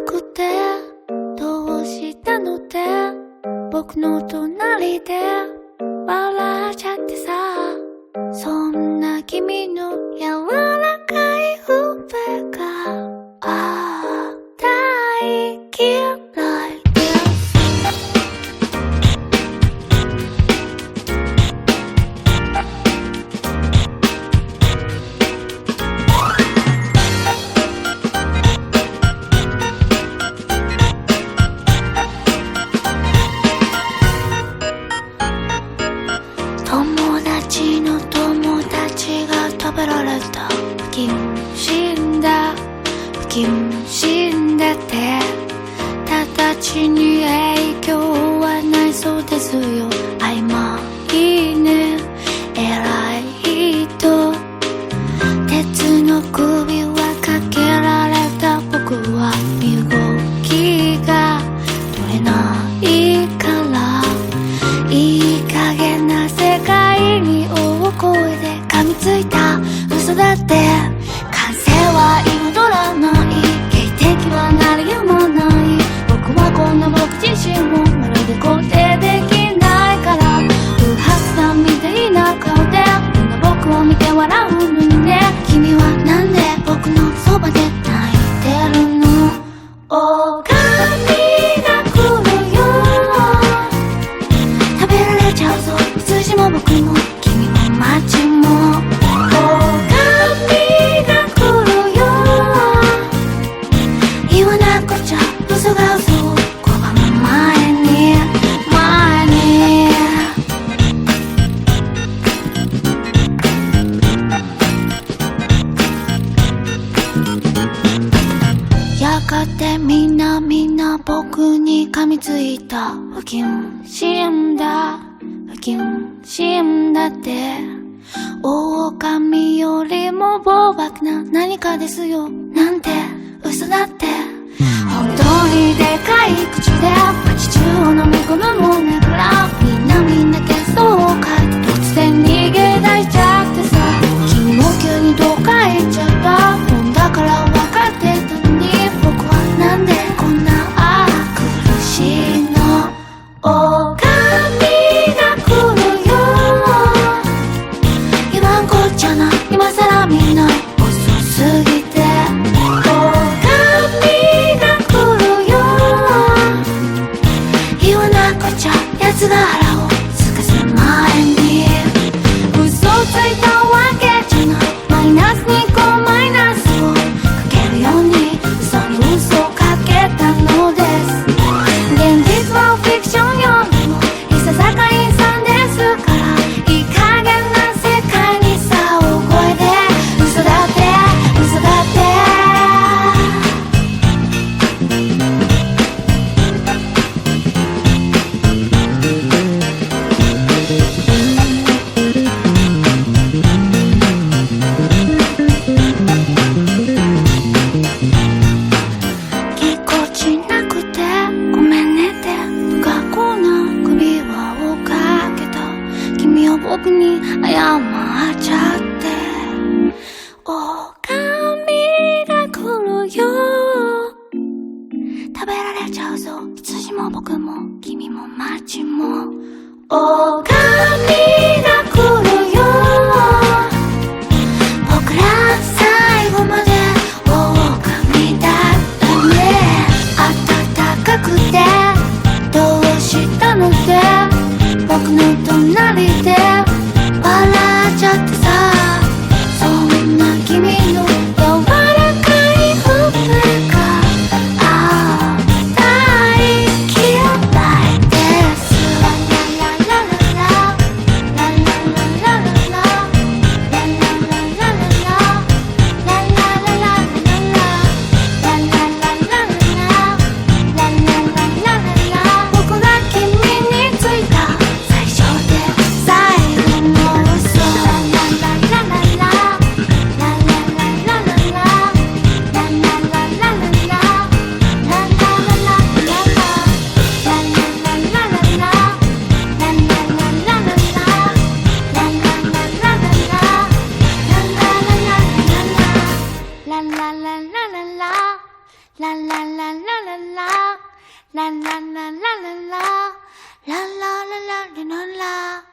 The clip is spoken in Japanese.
くてどうしたのって？僕の隣で笑っちゃってさ。そんな君のちの友達が食べられた。不謹慎だ。不謹慎だって。直ちに影響はないそうですよ。おかみがくるよ。たべられちゃうぞ。羊も僕も君も街も。おかみがくるよ。いわなくちゃ嘘が嘘。をってみんなみんな僕に噛みついた。不謹慎だ。不謹慎だって。狼よりも暴漠な何かですよ。なんて嘘だって。本当にでかい口でパチチューを飲み込むもんね。おかみが来るよ。たべられちゃうぞ。羊も僕も君も街も。狼